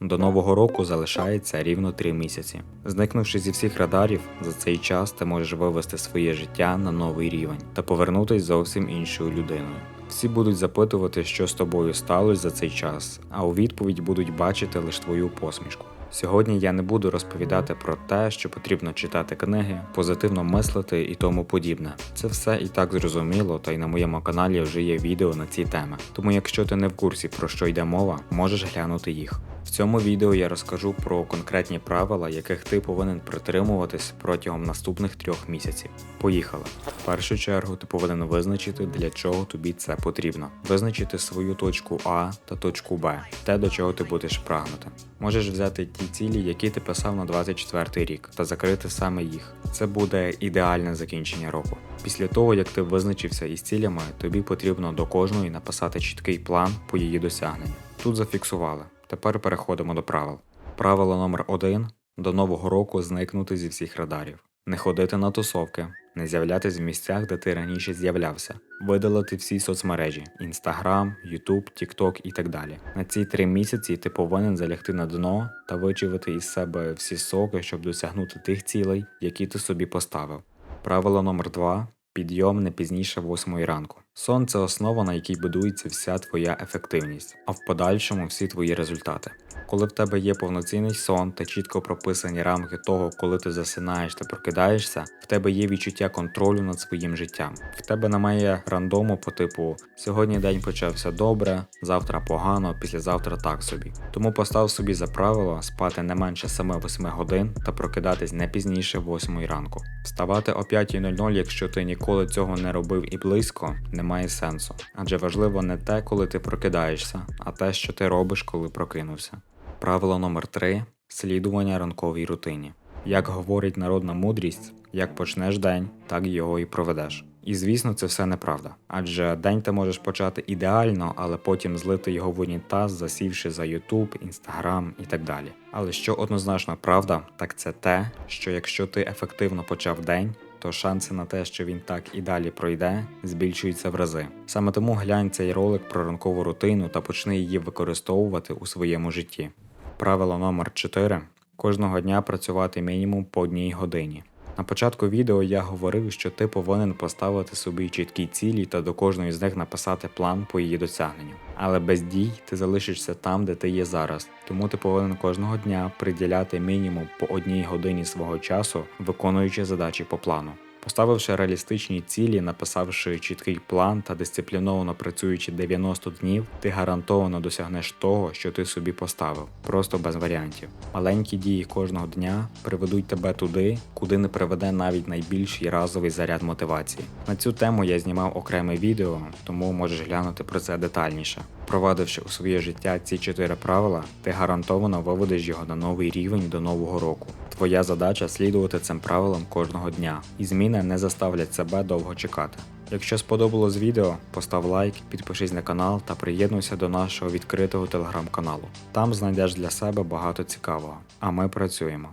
До нового року залишається рівно 3 місяці. Зникнувши зі всіх радарів, за цей час ти можеш вивести своє життя на новий рівень та повернутись зовсім іншою людиною. Всі будуть запитувати, що з тобою сталося за цей час, а у відповідь будуть бачити лише твою посмішку. Сьогодні я не буду розповідати про те, що потрібно читати книги, позитивно мислити і тому подібне. Це все і так зрозуміло, та й на моєму каналі вже є відео на ці теми. Тому якщо ти не в курсі про що йде мова, можеш глянути їх. В цьому відео я розкажу про конкретні правила, яких ти повинен притримуватись протягом наступних трьох місяців. Поїхали. В першу чергу ти повинен визначити, для чого тобі це потрібно. Визначити свою точку А та точку Б, те, до чого ти будеш прагнути. Можеш взяти ті цілі, які ти писав на 24 рік, та закрити саме їх. Це буде ідеальне закінчення року. Після того, як ти визначився із цілями, тобі потрібно до кожної написати чіткий план по її досягненню. Тут зафіксували. Тепер переходимо до правил. Правило номер 1 до нового року зникнути зі всіх радарів. Не ходити на тусовки, не з'являтись в місцях, де ти раніше з'являвся, видалити всі соцмережі: Instagram, YouTube, TikTok і так далі. На ці три місяці ти повинен залягти на дно та вичавити із себе всі соки, щоб досягнути тих цілей, які ти собі поставив. Правило номер 2 Підйом не пізніше 8 ранку. Сон це основа, на якій будується вся твоя ефективність, а в подальшому всі твої результати. Коли в тебе є повноцінний сон та чітко прописані рамки того, коли ти засинаєш та прокидаєшся, в тебе є відчуття контролю над своїм життям. В тебе немає рандому по типу сьогодні день почався добре, завтра погано, післязавтра так собі. Тому постав собі за правило спати не менше 7-8 годин та прокидатись не пізніше 8 ранку. Вставати о 5.00, якщо ти ніколи цього не робив і близько, немає сенсу. Адже важливо не те, коли ти прокидаєшся, а те, що ти робиш, коли прокинувся. Правило номер 3 слідування ранковій рутині. Як говорить народна мудрість, як почнеш день, так його і проведеш. І звісно, це все неправда. Адже день ти можеш почати ідеально, але потім злити його в унітаз, засівши за YouTube, Instagram і так далі. Але що однозначно правда, так це те, що якщо ти ефективно почав день, то шанси на те, що він так і далі пройде, збільшуються в рази. Саме тому глянь цей ролик про ранкову рутину та почни її використовувати у своєму житті. Правило номер 4 кожного дня працювати мінімум по одній годині. На початку відео я говорив, що ти повинен поставити собі чіткі цілі та до кожної з них написати план по її досягненню. Але без дій ти залишишся там, де ти є зараз. Тому ти повинен кожного дня приділяти мінімум по одній годині свого часу, виконуючи задачі по плану. Поставивши реалістичні цілі, написавши чіткий план та дисципліновано працюючи 90 днів, ти гарантовано досягнеш того, що ти собі поставив, просто без варіантів. Маленькі дії кожного дня приведуть тебе туди, куди не приведе навіть найбільший разовий заряд мотивації. На цю тему я знімав окреме відео, тому можеш глянути про це детальніше. Провадивши у своє життя ці чотири правила, ти гарантовано виведеш його на новий рівень до нового року. Твоя задача слідувати цим правилам кожного дня, і зміни не заставлять себе довго чекати. Якщо сподобалось відео, постав лайк, підпишись на канал та приєднуйся до нашого відкритого телеграм-каналу. Там знайдеш для себе багато цікавого. А ми працюємо.